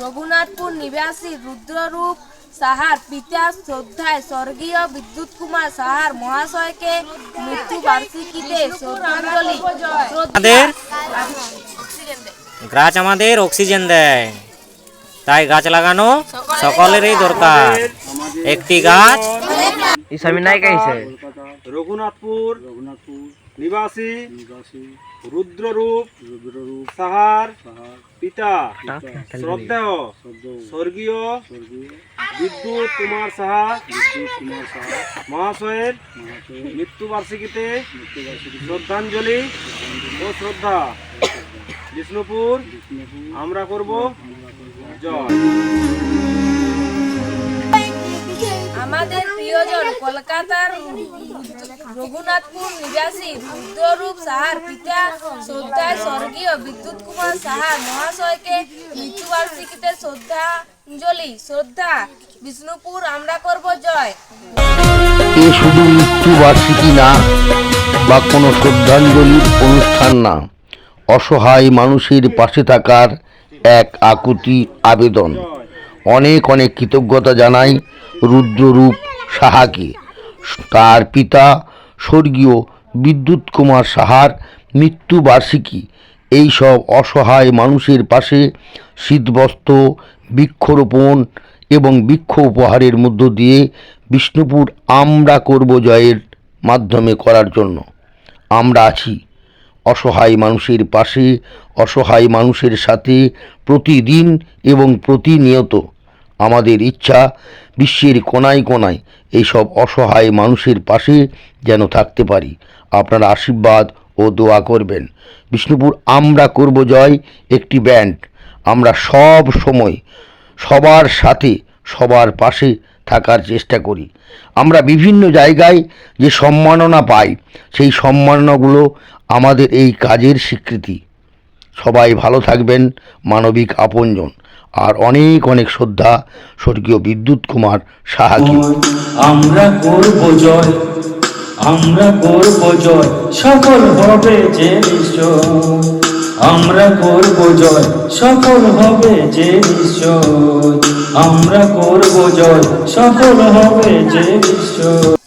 রঘুনাথপুর নিবাসী রুদ্ররূপ সাহার পিতা শ্রদ্ধায় স্বর্গীয় বিদ্যুৎ কুমার সাহার মহাশয়কে মৃত্যু বার্ষিকীতে শ্রদ্ধাঞ্জলি। আমাদের গাছ আমাদের অক্সিজেন দেয়। তাই গাছ লাগানো সকলেরই দরকার। একটি গাছ রঘুনাথপুর নিবাসী রুদ্ররূপ সাহার পিতা শ্রদ্ধেয় স্বর্গীয় বিদ্যুৎ কুমার সাহা মহাশয়ের মৃত্যুবার্ষিকীতে শ্রদ্ধাঞ্জলি ও শ্রদ্ধা। বিষ্ণুপুর আমরা করব জয়। প্রিয়জন কলকাতার রঘুনাথপুর নিবাসী রুদ্ররূপ সাহার পিতা শ্রদ্ধায় স্বর্গীয় বিদ্যুৎ কুমার সাহা মহাশয়কে মৃত্যুবার্ষিকীতে শ্রদ্ধাঞ্জলি। শ্রদ্ধা, বিষ্ণুপুর, আমরা করব জয়। এ শুধু মৃত্যুবার্ষিকী না, বা কোনো শ্রদ্ধাঞ্জলির অনুষ্ঠান না, অসহায় মানুষের পাশে থাকার এক আকুতি আবেদন। অনেক অনেক কৃতজ্ঞতা জানাই রুদ্ররূপ সাহাকে। তার পিতা স্বর্গীয় বিদ্যুৎ কুমার সাহার মৃত্যুবার্ষিকী এই সব অসহায় মানুষের পাশে শীতবস্ত্র, বৃক্ষরোপণ এবং বৃক্ষ উপহারের মধ্য দিয়ে বিষ্ণুপুর আমরা করব জয়ের মাধ্যমে করার জন্য। আমরা আছি অসহায় মানুষের পাশে, অসহায় মানুষের সাথে প্রতিদিন এবং প্রতিনিয়ত। আমাদের ইচ্ছা বিশ্বের কোনায় কোনায় এইসব অসহায় মানুষের পাশে যেন থাকতে পারি। আপনার আশীর্বাদ ও দোয়া করবেন। বিষ্ণুপুর, আমরা করব জয় একটি ব্যান্ড। আমরা সব সময় সবার সাথে, সবার পাশে থাকার চেষ্টা করি। আমরা বিভিন্ন জায়গায় যে সম্মাননা পাই, সেই সম্মাননাগুলো আমাদের এই কাজের স্বীকৃতি। সবাই ভালো থাকবেন, মানবিক আপনজন। আর অনেক অনেক শ্রদ্ধা স্বর্গীয় বিদ্যুৎ কুমার সাহাকে। আমরা করব জয়, আমরা করব জয়, সফল হবে যে নিশ্চয়। আমরা করব জয়, সফল হবে যে নিশ্চয়। আমরা করব জয়, সফল হবে যে নিশ্চয়।